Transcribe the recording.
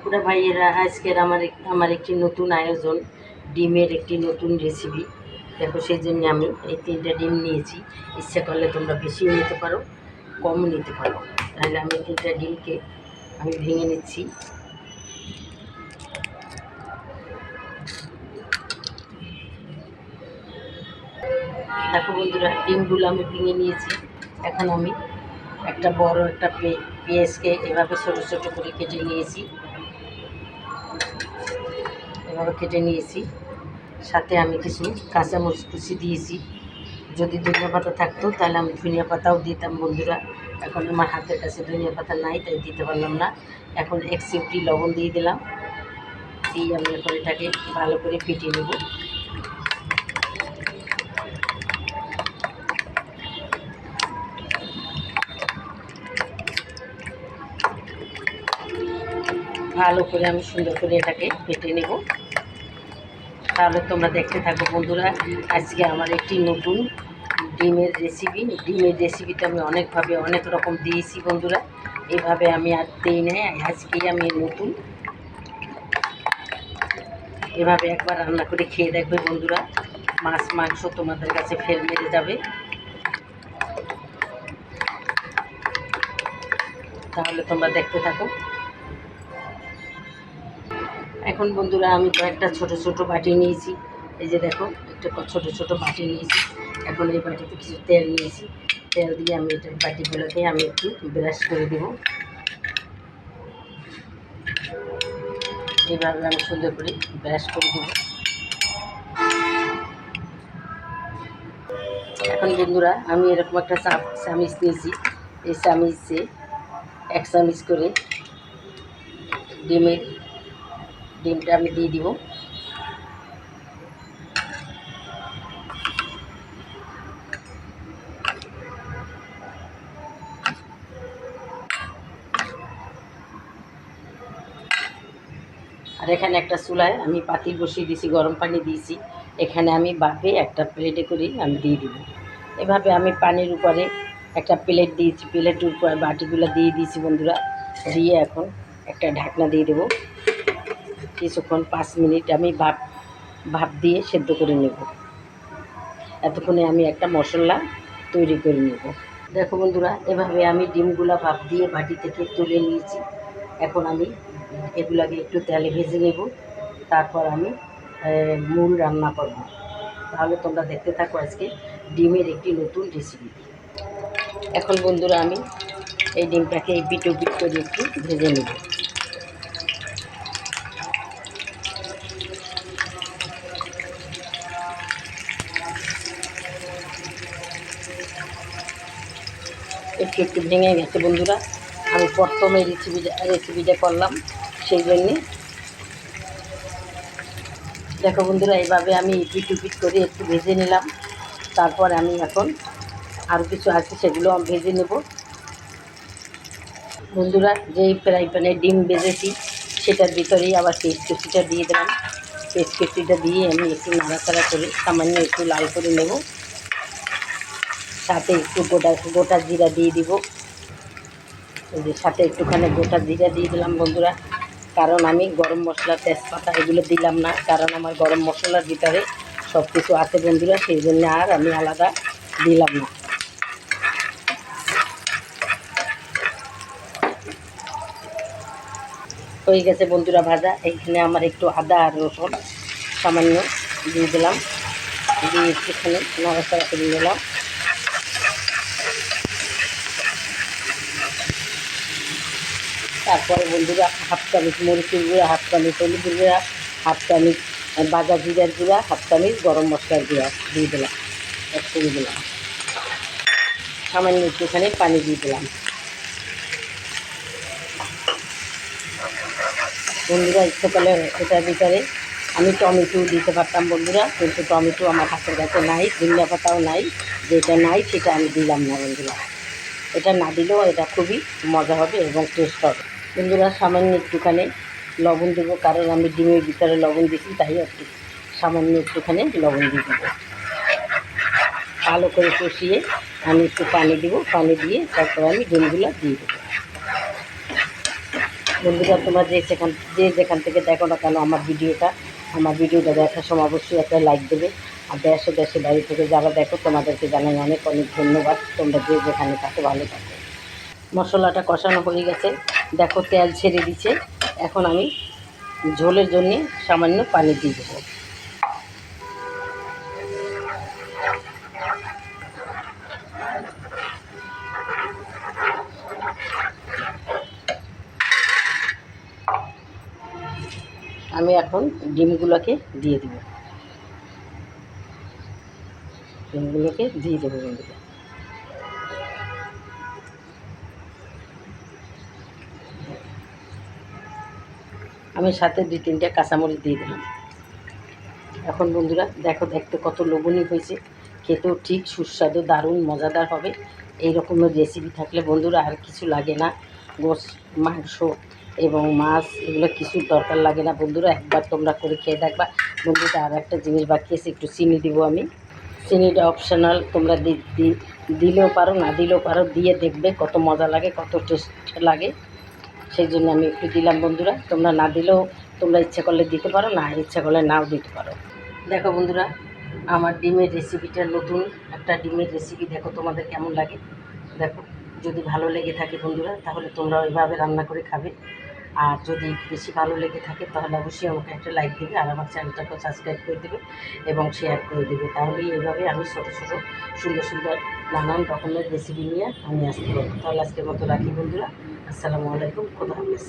আপুরা ভাইয়েরা, আজকের আমার আমার একটি নতুন আয়োজন, ডিমের একটি নতুন রেসিপি দেখো সেই জন্য আমি এই তিনটা ডিম নিয়েছি। ইচ্ছা করলে তোমরা বেশিও নিতে পারো, কমও নিতে পারো। তাহলে আমি তিনটা ডিমকে আমি ভেঙে নিচ্ছি। দেখো বন্ধুরা, ডিমগুলো আমি ভেঙে নিয়েছি। এখন আমি একটা বড় একটা পেঁয়াজকে এভাবে ছোটো ছোটো করে কেটে নিয়েছি। এভাবে কেটে নিয়েছি। সাথে আমি কিছু কাঁচামরিচ কুচি দিয়েছি। যদি ধনিয়া পাতা থাকতো, তাহলে আমি ধনিয়া পাতাও দিতাম, বন্ধুরা। এখন আমার হাতের কাছে ধনিয়া পাতা নাই, তাই দিতে পারলাম না। এখন এক সিমটি লবণ দিয়ে দিলাম। দিয়ে আমি এখন এটাকে ভালো করে ফিটিয়ে নেব। ভালো করে আমি সুন্দর করে এটাকে কেটে নেব। তাহলে তোমরা দেখতে থাকো বন্ধুরা, আজকে আমার একটি নতুন ডিমের রেসিপি ডিমের রেসিপিতে আমি অনেকভাবে, অনেক রকম দিয়েছি বন্ধুরা। এভাবে আমি আর দিই নাই, আজকেই আমি নতুন। এভাবে একবার রান্না করে খেয়ে দেখবে বন্ধুরা। মাছ, মাংস তোমাদের কাছে ফের মেরে যাবে। তাহলে তোমরা দেখতে থাকো। এখন বন্ধুরা আমি কয়েকটা ছোট ছোট বাটি নিয়েছি। এই যে দেখো, একটা ছোট ছোট বাটি নিয়েছি। এখন এই বাটিতে কিছু তেল নিয়েছি। তেল দিয়ে আমি এটা বাটিগুলোকে আমি একটু ব্রাশ করে দেব। এইভাবে আমি সুন্দর করে ব্রাশ করে দেব। এখন বন্ধুরা, আমি এরকম একটা চামিচ নিয়েছি। এই চামিচে এক চামিচ করে ডিমের ডিমটা আমি দিয়ে দিব। আর এখানে একটা চুলায় আমি পাতিল বসিয়ে দিয়েছি, গরম পানি দিয়েছি। এখানে আমি বাপে একটা প্লেটে করে আমি দিয়ে দিব। এভাবে আমি পানির উপরে একটা প্লেট দিয়েছি। প্লেটের উপরে বাটিগুলো দিয়ে দিয়েছি বন্ধুরা। দিয়ে এখন একটা ঢাকনা দিয়ে দেবো। কিছুক্ষণ পাঁচ মিনিট আমি ভাপ ভাপ দিয়ে সেদ্ধ করে নেব। এতক্ষণে আমি একটা মশলা তৈরি করে নেব। দেখো বন্ধুরা, এভাবে আমি ডিমগুলা ভাপ দিয়ে বাটি থেকে তুলে নিয়েছি। এখন আমি এগুলাকে একটু তেলে ভেজে নেব। তারপর আমি মূল রান্না করব। তাহলে তোমরা দেখতে থাকো আজকে ডিমের একটি নতুন রেসিপি এখন বন্ধুরা আমি এই ডিমটাকে এই পিটো পিট করে একটু ভেজে নেব। একটু একটু ভেঙে গেছে, বন্ধুরা। আমি প্রথমে রেসিপিটা রেসিপিটা করলাম, সেই জন্যে। দেখো বন্ধুরা, এইভাবে আমি ইপিট পিট করে একটু ভেজে নিলাম। তারপর আমি এখন আরও কিছু আছে, সেগুলো আমি ভেজে নেব। বন্ধুরা, যেই ফ্রাই প্যানে ডিম ভেজেছি, সেটার ভিতরেই আবার পেস্ট কুচিটা দিয়ে দিলাম। পেস্ট কুচিটা দিয়ে আমি একটু নাড়াচাড়া করে সামান্য একটু লাল করে নেব। সাথে একটু গোটা গোটা জিরা দিয়ে দিব। সাথে একটুখানি গোটা জিরা দিয়ে দিলাম বন্ধুরা। কারণ আমি গরম মশলা, তেজপাতা এগুলো দিলাম না, কারণ আমার গরম মশলার ভিতরে সব কিছু আছে বন্ধুরা, সেই জন্য আর আমি আলাদা দিলাম না। হয়ে গেছে বন্ধুরা ভাজা, এইখানে আমার একটু আদা আর রসুন সামান্য দিয়ে দিলাম। দিয়ে একটুখানি নড়াচড়া করে নিলাম। তারপরে বন্ধুরা হাফ চামচ মরিচের গুঁড়া হাফ চামচ হলুদের গুঁড়া হাফ চামচ বাজা জিরার গুঁড়া হাফ চামচ গরম মশলার গুঁড়া দিয়ে দিলাম। এক করে দিলাম। সামান্য একটুখানি পানি দিয়ে দিলাম। বন্ধুরা ইচ্ছে করলে এটার ভিতরে আমি টমেটো দিতে পারতাম বন্ধুরা, কিন্তু টমেটো আমার হাতের কাছে নাই, ধনিয়া পাতাও নাই, যেটা নাই সেটা আমি দিলাম না বন্ধুরা। এটা না দিলেও এটা খুবই মজা হবে এবং টেস্ট হবে। বন্ধুরা, সামান্য একটুখানি লবণ দেবো, কারণ আমি ডিমের ভিতরে লবণ দিয়েছি, তাই একটু সামান্য একটুখানি লবণ দিয়ে দেবো। ভালো করে কষিয়ে আমি একটু পানি দেবো, পানি দিয়ে তারপর আমি ডিমগুলো দিয়ে দেবো। বন্ধুরা, তোমরা যে সেখান যে যেখান থেকে দেখো না কেন আমার ভিডিওটা আমার ভিডিওটা দেখার সময় অবশ্যই একটা লাইক দেবে। আর দেশ ও দেশের বাড়ি থেকে যারা দেখো, তোমাদেরকে জানাই অনেক অনেক ধন্যবাদ। তোমরা যে যেখানে থাকো, ভালো থাকো। মশলাটা কষানো হয়ে গেছে। দেখো, তেল ছেড়ে দিচ্ছে এখন আমি ঝোলের জন্যে সামান্য পানি দিয়ে দেবো। আমি এখন ডিমগুলোকে দিয়ে দিব। ডিমগুলোকে দিয়ে দেবো বন্ধুরা। আমি সাথে দুই তিনটা কাঁচামরিচ দিয়ে দিলাম। এখন বন্ধুরা, দেখো দেখতে কত লোভনীয় হয়েছে। খেতেও ঠিক সুস্বাদু, দারুণ, মজাদার হবে। এই রকমের রেসিপি থাকলে বন্ধুরা আর কিছু লাগে না। গোস মাংস এবং মাছ, এগুলো কিছুর দরকার লাগে না। বন্ধুরা, একবার তোমরা করে খেয়ে দেখবা। বন্ধুরা, আর একটা জিনিস বাকি আছে, একটু চিনি দিব আমি। চিনিটা অপশনাল তোমরা দিলেও পারো, না দিলেও পারো, দিয়ে দেখবে কত মজা লাগে, কত টেস্ট লাগে। সেই জন্য আমি একটু দিলাম, বন্ধুরা। তোমরা না দিলেও তোমরা ইচ্ছা করলে দিতে পারো, না ইচ্ছা করলে নাও দিতে পারো। দেখো বন্ধুরা, আমার ডিমের রেসিপিটা নতুন একটা ডিমের রেসিপি। দেখো তোমাদের কেমন লাগে। দেখো, যদি ভালো লেগে থাকে বন্ধুরা, তাহলে তোমরা ওইভাবে রান্না করে খাবে। আর যদি বেশি ভালো লেগে থাকে, তাহলে অবশ্যই আমাকে একটা লাইক দেবে আর আমার চ্যানেলটাকে সাবস্ক্রাইব করে দেবে এবং শেয়ার করে দেবে। তাহলে এইভাবে আমি ছোটো ছোটো, সুন্দর সুন্দর নানান রকমের রেসিপি নিয়ে আমি আসতে পারব। তাহলে আজকের মতো রাখি বন্ধুরা। আসসালামু আলাইকুম। খোদা হাফেজ।